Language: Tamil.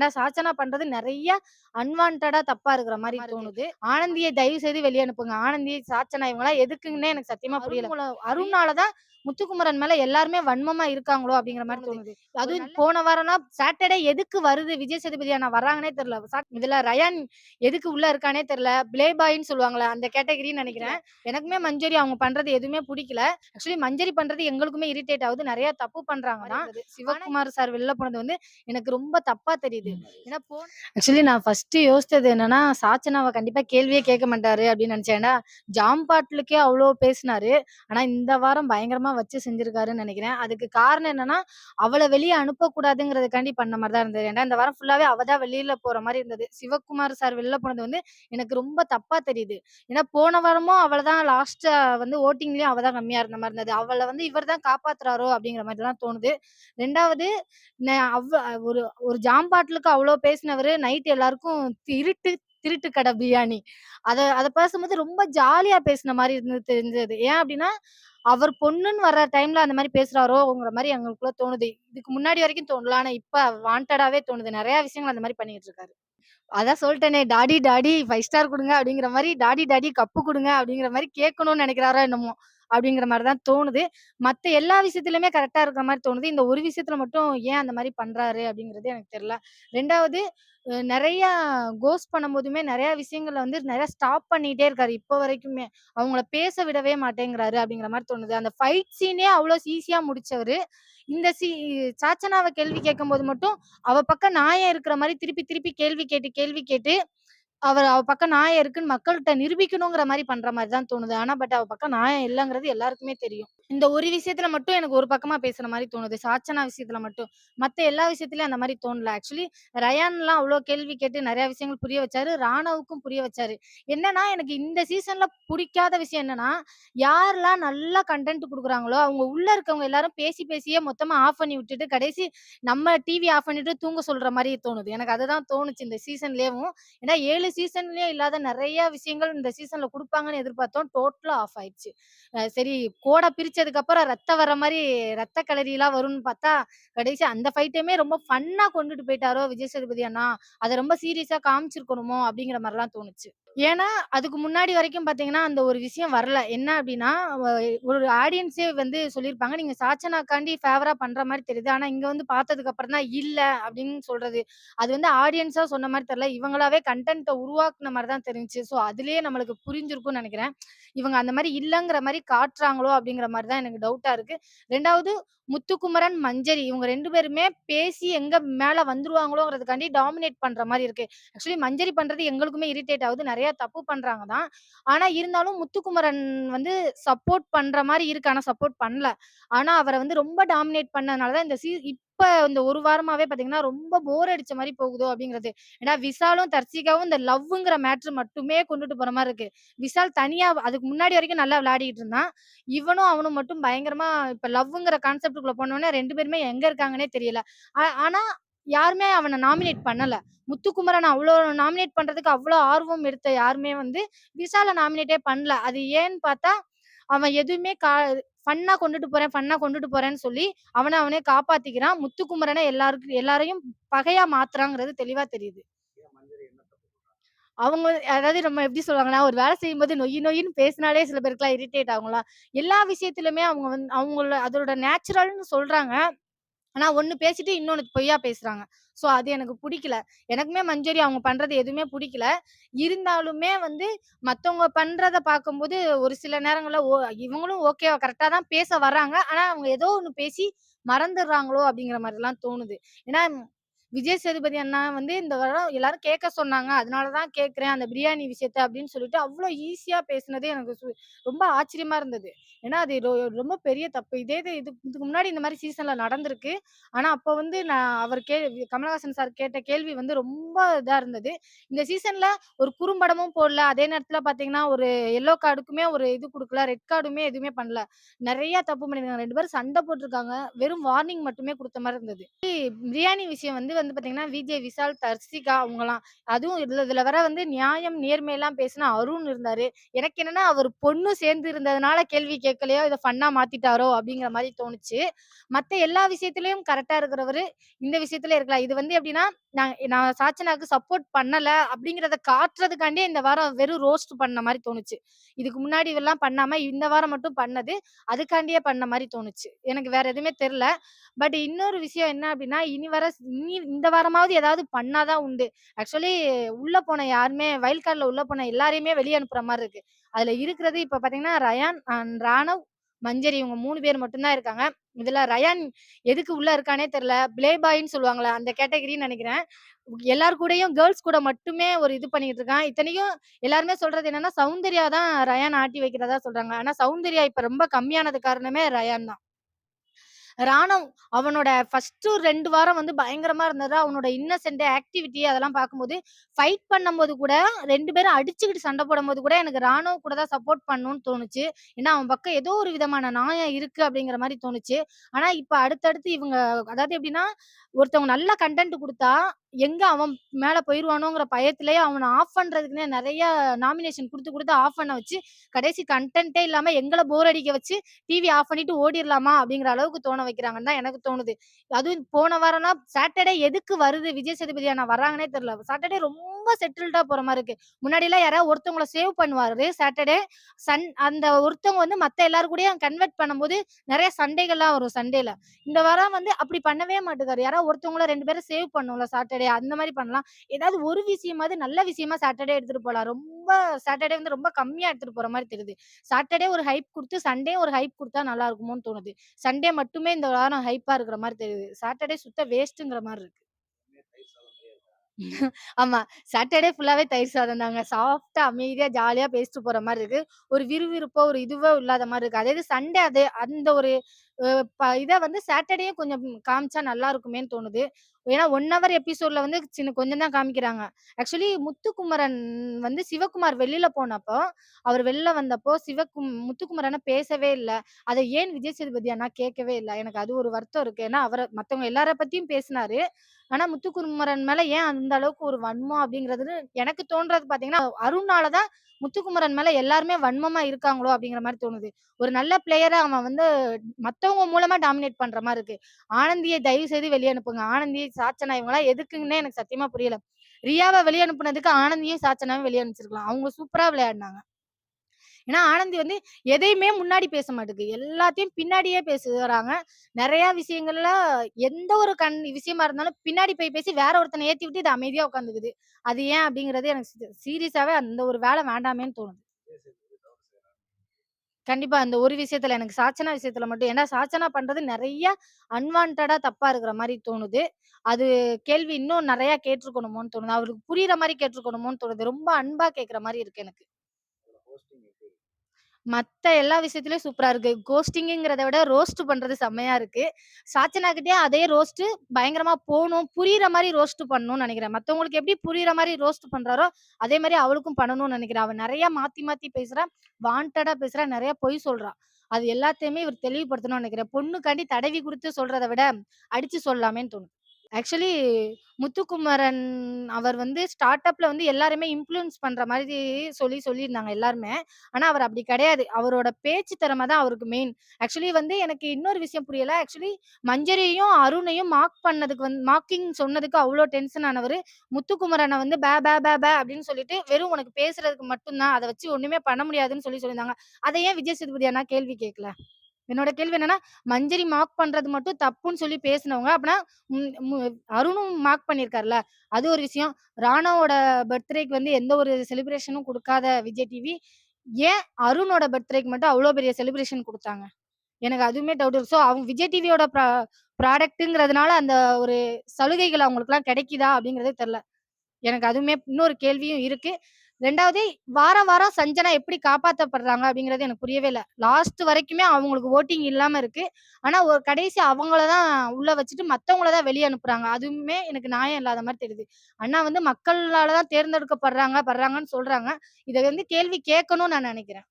ஆனா சாச்சனா பண்றது நெறைய அன்வான்டடா தப்பா இருக்கிற மாரி தோணுது. ஆனந்திய தயவு செய்து வெளிய அனுப்புங்க. ஆனந்தி, சாச்சனா இவங்கலாம் எதுக்குன்னே எனக்கு சத்தியமா புரியல. அருண்னால தான் முத்துக்குமரன் மேல எல்லாருமே வன்மமா இருக்காங்களோ அப்படிங்கிற மாரி தோணுது. அதுவும் போன வாரம்லாம் சாட்டர்டே எதுக்கு வருது விஜய் சேதுபதி அண்ணா வர்றாங்கன்னே தெரியல. இதுல ரயான் எதுக்கு உள்ள இருக்கானே தெரியல. ப்ளே பாய்ன்னு சொல்லுவாங்கல்ல அந்த கேட்டகரின்னு நெனைக்கிறேன். எனக்குமே மஞ்சரி அவங்க பண்றது எதுவுமே புடிக்கல. ஆக்சுவலி மஞ்சரி பண்றது எங்களுக்குமே இரிட்டேட் ஆகுது. நெறைய தப்பு பண்றாங்க தான். சிவகுமார் சார் வெளில போனது வந்து எனக்கு ரொம்ப தப்பா தெரியுது. ஏன்னா போ ஆக்சுவலி நான் ஃபர்ஸ்ட் யோசிச்சது என்னன்னா, சாச்சனாவ கண்டிப்பா கேள்வியே கேட்க மாட்டாரு அப்படின்னு நெனச்சேன். ஏன்னா ஜாம் பாட்டுலுக்கே அவ்ளோ பேசினாரு. ஆனா இந்த வாரம் பயங்கரமா வச்சு செஞ்சிருக்காருன்னு நினைக்கிறேன் அதுக்கு காரணம் என்னன்னா, அவளை வெளியே அனுப்பக்கூடாதுங்கிறதுக்காண்டி பண்ண மாதிரி தான் இருந்தது. ஏன்னா இந்த வாரம் ஃபுல்லாவே அவ தான் வெளியில் போற மாதிரி இருந்தது. சிவகுமார் சார் வெளில போனது வந்து எனக்கு ரொம்ப தப்பா தெரியுது. ஏன்னா போன வாரமும் அவளை தான் லாஸ்ட்டாக வந்து ஓட்டிங்லேயும் அவ தான் கம்மியா இருந்த மாதிரி இருந்தது. அவளை வந்து இவர் தான் காப்பாத்துறாரோ அப்படிங்கிற மாதிரி தான் தோணுது. 2வது ந அவ் ஒரு ஒரு ஜாம்பாட்டிலுக்கு அவ்வளோ பேசினவர் நைட் எல்லாருக்கும் திருட்டு திருட்டு கடை பிரியாணி. அதை அதை பேசும்போது ரொம்ப ஜாலியா பேசின மாதிரி இருந்தது தெரிஞ்சது. ஏன் அப்படின்னா, அவர் பொண்ணுன்னு வர்ற டைம்ல அந்த மாதிரி பேசுறாரோங்கிற மாதிரி எங்களுக்குள்ள தோணுது. இதுக்கு முன்னாடி வரைக்கும் தோணல. ஆனா இப்ப வாண்டடாவே தோணுது. நிறைய விஷயங்கள் அந்த மாதிரி பண்ணிட்டு இருக்காரு. அதான் சொல்லிட்டேனே டாடி டாடி ஃபைவ் ஸ்டார் குடுங்க அப்படிங்கிற மாதிரி டாடி டாடி கப்பு குடுங்க அப்படிங்கிற மாதிரி கேட்கணும்னு நினைக்கிறாரோ என்னமோ! அப்படிங்கிற மாதிரி தான் தோணுது. மற்ற எல்லா விஷயத்துலையுமே கரெக்டாக இருக்கிற மாதிரி தோணுது. இந்த ஒரு விஷயத்துல மட்டும் ஏன் அந்த மாதிரி பண்றாரு அப்படிங்கிறது எனக்கு தெரியல. ரெண்டாவது நிறைய கோஸ் பண்ணும்போதுமே நிறைய விஷயங்கள வந்து நிறைய ஸ்டாப் பண்ணிட்டே இருக்காரு. இப்போ வரைக்குமே. அவங்கள பேச விடவே மாட்டேங்கிறாரு அப்படிங்கிற மாதிரி தோணுது. அந்த ஃபைட் சீனே அவ்வளோ ஈஸியா முடிச்சவரு. இந்த சி சாச்சனாவை கேள்வி கேட்கும்போது மட்டும் அவ பக்கம் நாயம் இருக்கிற மாதிரி திருப்பி திருப்பி கேள்வி கேட்டு கேள்வி கேட்டு அவர் அவ பக்கம் நியாயம் இருக்குன்னு மக்கள்கிட்ட நிரூபிக்கணுங்கிற மாதிரி பண்ற மாதிரி தான் தோணுது. ஆனா பட் அவ பக்கம் நியாயம் இல்லங்கிறது எல்லாருக்குமே தெரியும். இந்த ஒரு விஷயத்துல மட்டும் எனக்கு ஒரு பக்கமா பேசுற மாதிரி தோணுது. சாச்சனா விஷயத்துல மட்டும். மத்த எல்லா விஷயத்துலயும் அந்த மாதிரி தோணல. ஆக்சுவலி ரயான்லாம் அவ்வளோ கேள்வி கேட்டு நிறைய விஷயங்கள் புரிய வச்சாரு. ராணவுக்கும் புரிய வச்சாரு. என்னன்னா எனக்கு இந்த சீசன்ல பிடிக்காத விஷயம் என்னன்னா, யாரெல்லாம் நல்லா கன்டென்ட் கொடுக்குறாங்களோ அவங்க உள்ள இருக்கவங்க எல்லாரும் பேசி பேசியே மொத்தமா ஆஃப் பண்ணி விட்டுட்டு, கடைசி நம்ம டிவி ஆஃப் பண்ணிட்டு தூங்க சொல்ற மாதிரி தோணுது. எனக்கு அதுதான் தோணுச்சு இந்த சீசன்லயும் ஏன்னா ஏழு சீசன்லயே இல்லாத நிறைய விஷயங்கள் இந்த சீசன்ல கொடுப்பாங்கன்னு எதிர்பார்த்தோம். டோட்டலா ஆஃப் ஆயிடுச்சு. சரி சரி கோட முடிச்சதுக்கு அப்புறம் ரத்தம் வர மாதிரி ரத்த கலரி எல்லாம் வரும்னு பார்த்தா, கடைசி அந்த ஃபைட்டுமே ரொம்ப ஃபன்னா கொண்டுட்டு போயிட்டாரோ விஜய் சேதுபதி அண்ணா! அத ரொம்ப சீரியஸா காமிச்சிருக்கணுமோ! அப்படிங்கிற மாதிரிலாம் தோணுச்சு. ஏன்னா, அதுக்கு முன்னாடி வரைக்கும் பார்த்தீங்கன்னா, அந்த ஒரு விஷயம் வரல. என்ன அப்டின்னா, வ ஒரு ஆடியன்ஸே வந்து சொல்லியிருப்பாங்க. நீங்க சாச்சனாக்காண்டி ஃபேவரா பண்ற மாரி தெரியுது. ஆனா இங்க வந்து பார்த்ததுக்கு அப்புறம் தான் இல்ல அப்டின்னு சொல்றது. அது வந்து ஆடியன்ஸா சொன்ன மாரி தெரியல. இவங்களாவே கன்டென்ட்ட உருவாக்குன மாரி தான் தெரிஞ்சுச்சு. ஸோ, அதிலேயே நம்மளுக்கு புரிஞ்சிருக்கும்னு நெனைக்கிறேன். இவங்க அந்த மாரி இல்லங்கிற மாரி காட்டுறாங்களோ அப்டிங்கிற மாரி தான் எனக்கு டவுட்டா இருக்கு. 2வது முத்துக்குமரன், மஞ்சரி இவங்க 2 பேருமே பேசி எங்க மேல வந்துருவாங்களோங்கிறதுக்காண்டி டாமினேட் பண்ற மாரி இருக்கு. ஆக்சுவலி மஞ்சரி பண்றது எங்களுக்குமே இரிட்டேட் ஆகுது. நெறைய நிறைய தப்பு பண்றாங்க தான். ஆனா இருந்தாலும் முத்துக்குமரன் வந்து சப்போர்ட் பண்ற மாதிரி இருக்கு. ஆனா சப்போர்ட் பண்ணல. ஆனா அவரை வந்து ரொம்ப டாமினேட் பண்ணதுனாலதான் இந்த சீ இப்ப இந்த ஒரு வாரமாவே பாத்தீங்கன்னா ரொம்ப போர் அடிச்ச மாதிரி போகுதோ அப்படிங்கிறது ஏன்னா விசாலும், தர்சிகாவும் இந்த லவ்ங்கிற மேட்ரு மட்டுமே கொண்டுட்டு போற மாதிரி இருக்கு. விஷால் தனியா அதுக்கு முன்னாடி வரைக்கும் நல்லா விளையாடிட்டு இருந்தான். இவனும் அவனும் மட்டும் பயங்கரமா இப்ப லவ்ங்கிற கான்செப்டுக்குள்ள போனோடனே ரெண்டு பேருமே எங்க இருக்காங்கன்னே தெரியல. ஆனா யாருமே அவனை நாமினேட் பண்ணல. முத்துக்குமரன் அவ்வளோ நாமினேட் பண்றதுக்கு அவ்வளோ ஆர்வம் எடுத்த யாருமே வந்து விசால நாமினேட்டே பண்ணல. அது ஏன்னு பார்த்தா, அவன் எதுவுமே கா ஃபன்னா கொண்டுட்டு போறேன், ஃபன்னா கொண்டுட்டு போறேன்னு சொல்லி அவனை அவனே காப்பாத்திக்கிறான். முத்துக்குமரனை எல்லாருக்கு எல்லாரையும் பகையா மாத்துறாங்கிறது தெளிவா தெரியுது. அவங்க அதாவது நம்ம எப்படி சொல்லுவாங்கன்னா, ஒரு வேலை செய்யும்போது நொய் நொய்யின்னு பேசினாலே சில பேருக்குலாம் இரிட்டேட் ஆகும்ல. எல்லா விஷயத்திலுமே அவங்க வந்து அவங்கள அதோட நேச்சுரல்ன்னு சொல்றாங்க. ஆனா ஒண்ணு பேசிட்டு இன்னொன்னு பொய்யா பேசுறாங்க. ஸோ அது எனக்கு பிடிக்கல எனக்குமே மஞ்சரி அவங்க பண்றது எதுவுமே பிடிக்கல இருந்தாலுமே வந்து மத்தவங்க பண்றத பார்க்கும்போது ஒரு சில நேரங்கள்ல ஓ இவங்களும் ஓகே கரெக்டா தான் பேச வர்றாங்க. ஆனா அவங்க ஏதோ ஒண்ணு பேசி மறந்துடுறாங்களோ அப்படிங்கிற மாரிலாம் தோணுது. ஏன்னா விஜய் சேதுபதி அண்ணா வந்து இந்த வாரம் எல்லாரும் கேட்க சொன்னாங்க. அதனால தான் கேட்கிறேன் அந்த பிரியாணி விஷயத்த அப்படின்னு சொல்லிட்டு அவ்வளோ ஈஸியா பேசினது எனக்கு சு ரொம்ப ஆச்சரியமா இருந்தது. ஏன்னா அது ரொ ரொம்ப பெரிய தப்பு. இதே இது இதுக்கு இதுக்கு முன்னாடி இந்த மாதிரி சீசன்ல நடந்திருக்கு. ஆனா அப்போ வந்து நான் அவர் கே கமலஹாசன் சார் கேட்ட கேள்வி வந்து ரொம்ப இதா இருந்தது. இந்த சீசன்ல ஒரு குறும்படமும் போடல. அதே நேரத்துல பாத்தீங்கன்னா ஒரு எல்லோ கார்டுக்குமே ஒரு இது கொடுக்கல ரெட் கார்டுமே எதுவுமே பண்ணல. நிறைய தப்பு பண்ணியிருக்காங்க. ரெண்டு பேரும் சண்டை போட்டிருக்காங்க வெறும் வார்னிங் மட்டுமே கொடுத்த மாதிரி இருந்தது. பிரியாணி விஷயம் வந்து வந்து பாத்தீங்கன்னா விஜய் விஷால், தர்சிகா அவங்கலாம். அதுவும் இதுல இதுல வர வந்து நியாயம், நேர்மையெல்லாம் பேசின அருண் இருந்தாரு. எனக்கு என்னன்னா, அவர் பொண்ணு சேர்ந்து இருந்ததுனால கேள்வி கேட்கலையோ, இத ஃபன்னா மாத்திட்டாரோ அப்படிங்கிற மாதிரி தோணுச்சு. மத்த எல்லா விஷயத்திலயும் கரெக்டா இருக்கிறவரு, இந்த விஷயத்துல இருக்கலாம். இது வந்து எப்படின்னா, நான் நான் சாச்சனாக்கு சப்போர்ட் பண்ணல அப்படிங்கிறத காட்டுறதுக்காண்டியே இந்த வாரம் வெறும் ரோஸ்ட் பண்ண மாதிரி தோணுச்சு. இதுக்கு முன்னாடி இதெல்லாம் பண்ணாம, இந்த வாரம் மட்டும் பண்ணது, அதுக்காண்டியே பண்ண மாதிரி தோணுச்சு. எனக்கு வேற எதுவுமே தெரியல. பட் இன்னொரு விஷயம் என்ன அப்படின்னா, இனி வர இனி இந்த வாரமாவது ஏதாவது பண்ணாதான் உண்டு. ஆக்சுவலி உள்ள போன யாருமே வைல்ட் உள்ள போன எல்லாரையுமே வெளியே அனுப்புற மாதிரி இருக்கு. அதுல இருக்கிறது இப்ப பார்த்தீங்கன்னா, ரயான் அண்ட் ராணவ், மஞ்சரி இவங்க மூணு பேர் மட்டும்தான் இருக்காங்க. இதுல ரயான் எதுக்கு உள்ள இருக்கானே தெரியல. பிளே பாய்ன்னு சொல்லுவாங்கல்ல, அந்த கேட்டகரின்னு நினைக்கிறேன் எல்லார் கூடயும் கேர்ள்ஸ் கூட மட்டுமே ஒரு இது பண்ணிட்டு இருக்கான். இத்தனையும் எல்லாருமே சொல்றது என்னன்னா, சௌந்தர்யா தான் ரயான் ஆட்டி வைக்கிறதா சொல்றாங்க. ஆனா சௌந்தர்யா இப்ப ரொம்ப கம்மியானது காரணமே ரயான் தான். ராணவ் அவனோட ஃபர்ஸ்ட்டு ரெண்டு வாரம் வந்து பயங்கரமா இருந்தது. அவனோட இன்னசென்ட், ஆக்டிவிட்டி அதெல்லாம் பார்க்கும்போது, ஃபைட் பண்ணும்போது கூட ரெண்டு பேரும் அடிச்சுக்கிட்டு சண்டை போடும்போது கூட எனக்கு ராணுவ கூட தான் சப்போர்ட் பண்ணணும்னு தோணுச்சு. ஏன்னா, அவன் பக்கம் ஏதோ ஒரு விதமான நாயம் இருக்கு அப்படிங்கிற மாதிரி தோணுச்சு. ஆனா, இப்ப அடுத்தடுத்து இவங்க அதாவது எப்படின்னா, ஒருத்தவங்க நல்ல கன்டென்ட் கொடுத்தா எங்க அவன் மேல போயிருவானோங்கிற பயத்திலேயே அவனை ஆஃப் பண்றதுக்குன்னே நிறைய நாமினேஷன் கொடுத்து கொடுத்து ஆஃப் பண்ண வச்சு, கடைசி கன்டென்ட்டே இல்லாம எங்களை போர் அடிக்க வச்சு, டிவி ஆஃப் பண்ணிட்டு ஓடிடலாமா அப்படிங்கிற அளவுக்கு தோண வைக்கிறாங்கன்னு தான் எனக்கு தோணுது. அதுவும் போன வாரம்னா சாட்டர்டே எதுக்கு வருது விஜய் சேதுபதி அண்ணா வர்றாங்கன்னே தெரியல. சாட்டர்டே ரொம்ப ரொம்ப செட்டில்டா போற மாதிரி இருக்கு. முன்னாடி எல்லாம் யாராவது ஒருத்தவங்கள சேவ் பண்ணுவாரு சாட்டர்டே. சன் அந்த ஒருத்தவங்க வந்து மத்த எல்லார் கூடயும் கன்வெர்ட் பண்ணும்போது, நிறைய சண்டைகள்லாம் வரும் சண்டேல. இந்த வாரம் வந்து அப்படி பண்ணவே மாட்டேங்காரு. யாராவது ஒருத்தவங்கள ரெண்டு பேரும் சேவ் பண்ணுவோம்ல சாட்டர்டே அந்த மாதிரி பண்ணலாம். ஏதாவது ஒரு விஷயமாவது நல்ல விஷயமா சாட்டர்டே எடுத்துட்டு போலாம். ரொம்ப சாட்டர்டே வந்து ரொம்ப கம்மியா எடுத்துட்டு போற மாதிரி தெரியுது. சாட்டர்டே ஒரு ஹைப் குடுத்து, சண்டே ஒரு ஹைப் குடுத்தா நல்லா இருக்குமோன்னு தோணுது. சண்டே மட்டுமே இந்த வாரம் ஹைப்பா இருக்கிற மாதிரி தெரியுது. சாட்டர்டே சுத்த வேஸ்ட்டுங்கிற மாதிரி இருக்கு. ஆமா. சாட்டர்டே ஃபுல்லாவே தயிர் சாதம் தாங்க. சாஃப்டா அமைதியா, ஜாலியா பேசிட்டு போற மாதிரி இருக்கு. ஒரு விறுவிறுப்போ, ஒரு இதுவோ இல்லாத மாதிரி இருக்கு. அதே இது சண்டே அது அந்த ஒரு இதை வந்து சாட்டர்டே கொஞ்சம் காமிச்சா நல்லா இருக்குமேன்னு தோணுது. ஏன்னா ஒன் ஹவர் எபிசோட்ல வந்து சின்ன கொஞ்சம் தான் காமிக்கிறாங்க. ஆக்சுவலி முத்துக்குமரன் வந்து சிவகுமார் வெளியில போனப்போ, அவர் வெளில வந்தப்போ சிவக்கும் முத்துக்குமரன பேசவே இல்லை அதை ஏன் விஜய் சேதுபதி அண்ணா கேட்கவே இல்லை எனக்கு அது ஒரு வருத்தம் இருக்கு. ஏன்னா அவரை மத்தவங்க எல்லார பத்தியும் பேசினாரு. ஆனா முத்துக்குமரன் மேல ஏன் அந்த அளவுக்கு ஒரு வன்மம் அப்படிங்கிறது எனக்கு தோன்றது பார்த்தீங்கன்னா, அருணாலதான் முத்துக்குமரன் மேல எல்லாருமே வன்மமா இருக்காங்களோ அப்படிங்கிற மாதிரி தோணுது. ஒரு நல்ல பிளேயரா அவன் வந்து மத்தவங்க மூலமா டாமினேட் பண்ற மாதிரி இருக்கு. ஆனந்தியை தயவு செய்து வெளிய அனுப்புங்க. ஆனந்தி, சாச்சனா இவங்கலாம் எதுக்குன்னே எனக்கு சத்தியமா புரியல. ரியாவை வெளிய அனுப்புனதுக்கு ஆனந்தியும், சாச்சனாவும் வெளிய அனுப்பிச்சிருக்கலாம். அவங்க சூப்பரா விளையாடுனாங்க. ஏன்னா ஆனந்தி வந்து எதையுமே முன்னாடி பேச மாட்டேங்குது எல்லாத்தையும் பின்னாடியே பேசுறாங்க. நிறைய விஷயங்கள்ல எந்த ஒரு கண் விஷயமா இருந்தாலும் பின்னாடி போய் பேசி வேற ஒருத்தன ஏத்தி விட்டு இது அமைதியா உட்காந்துக்குது. அது ஏன் அப்படிங்கிறது எனக்கு சீரியஸாவே அந்த ஒரு வேலை வேண்டாமேன்னு தோணுது. கண்டிப்பா அந்த ஒரு விஷயத்துல எனக்கு சாச்சனா விஷயத்துல மட்டும் ஏன்னா சாச்சனா பண்றது நெறைய அன்வான்டடா தப்பா இருக்கிற மாரி தோணுது. அது கேள்வி இன்னும் நெறைய கேட்டுருக்கணுமோன்னு தோணுது. அவருக்கு புரியிற மாரி கேட்டுருக்கணுமோன்னு தோணுது. ரொம்ப அன்பா கேட்கிற மாரி இருக்கு எனக்கு. மத்த எல்லா விஷயத்திலயும் சூப்பரா இருக்கு. கோஸ்டிங்கிறத விட ரோஸ்ட் பண்றது செம்மையா இருக்கு. சாச்சனா கிட்டயும் அதே ரோஸ்ட் பயங்கரமா போகணும் புரியுற மாதிரி ரோஸ்ட் பண்ணணும்னு நினைக்கிறேன் மத்தவங்களுக்கு எப்படி புரியுற மாதிரி ரோஸ்ட் பண்றாரோ, அதே மாதிரி அவளுக்கும் பண்ணணும்னு நினைக்கிறேன் அவ நிறைய மாத்தி மாத்தி பேசுறா. வாண்டடா பேசுறா. நிறைய பொய் சொல்றான் அது எல்லாத்தையுமே இவர் தெளிவுபடுத்தணும்னு நினைக்கிறேன் பொண்ணுக்காண்டி தடவி கொடுத்து சொல்றதை விட, அடிச்சு சொல்லலாமேன்னு தோணுது. ஆக்சுவலி முத்துக்குமரன் அவர் வந்து ஸ்டார்ட் அப்ல வந்து எல்லாருமே இன்ஃப்ளூயன்ஸ் பண்ற மாதிரி சொல்லி சொல்லியிருந்தாங்க எல்லாருமே. ஆனா அவர் அப்படி கிடையாது. அவரோட பேச்சு திறமை தான் அவருக்கு மெயின். ஆக்சுவலி வந்து எனக்கு இன்னொரு விஷயம் புரியல. ஆக்சுவலி மஞ்சரியையும், அருணையும் மார்க் பண்ணதுக்கு வந்து மார்க்கிங் சொன்னதுக்கு அவ்வளோ டென்ஷன் ஆனவர் முத்துக்குமரனை வந்து பே பே பே பே அப்படின்னு சொல்லிட்டு, வெறும் உனக்கு பேசுறதுக்கு மட்டும்தான் அதை வச்சு ஒண்ணுமே பண்ண முடியாதுன்னு சொல்லி சொல்லியிருந்தாங்க. அதை ஏன் விஜய் சேதுபதி அண்ணா கேள்வி கேட்கல? என்னோட கேள்வி என்னன்னா, மஞ்சரி மார்க் பண்றது மட்டும் தப்புன்னு சொல்லி பேசினவங்க, அப்படின்னா அருணும் மார்க் பண்ணியிருக்கார்ல. அது ஒரு விஷயம். ராணாவோட பர்த்டேக்கு வந்து எந்த ஒரு செலிப்ரேஷனும் கொடுக்காத விஜய் டிவி, ஏன் அருணோட பர்த்டேக்கு மட்டும் அவ்வளோ பெரிய செலிப்ரேஷன் கொடுத்தாங்க எனக்கு அதுவுமே டவுட் இருக்கு. ஸோ அவங்க விஜய் டிவியோட ப்ரா ப்ராடக்ட்ங்கிறதுனால அந்த ஒரு சலுகைகள் அவங்களுக்குலாம் கிடைக்குதா? அப்படிங்கிறதே தெரில எனக்கு அதுவுமே இன்னொரு கேள்வியும் இருக்கு. ரெண்டாவது வாரம், வாரம் சஞ்சனா எப்படி காப்பாற்றப்படுறாங்க அப்படிங்கிறது எனக்கு புரியவே இல்லை லாஸ்ட் வரைக்குமே அவங்களுக்கு ஓட்டிங் இல்லாம இருக்கு. ஆனா ஒரு கடைசி அவங்கள தான் உள்ள வச்சுட்டு மத்தவங்கள தான் வெளியே அனுப்புறாங்க. அதுவுமே எனக்கு நியாயம் இல்லாத மாதிரி தெரியுது. அண்ணா வந்து மக்களால தான் தேர்ந்தெடுக்கப்படுறாங்க படுறாங்கன்னு சொல்றாங்க. இதை வந்து கேள்வி கேட்கணும்னு நான் நினைக்கிறேன்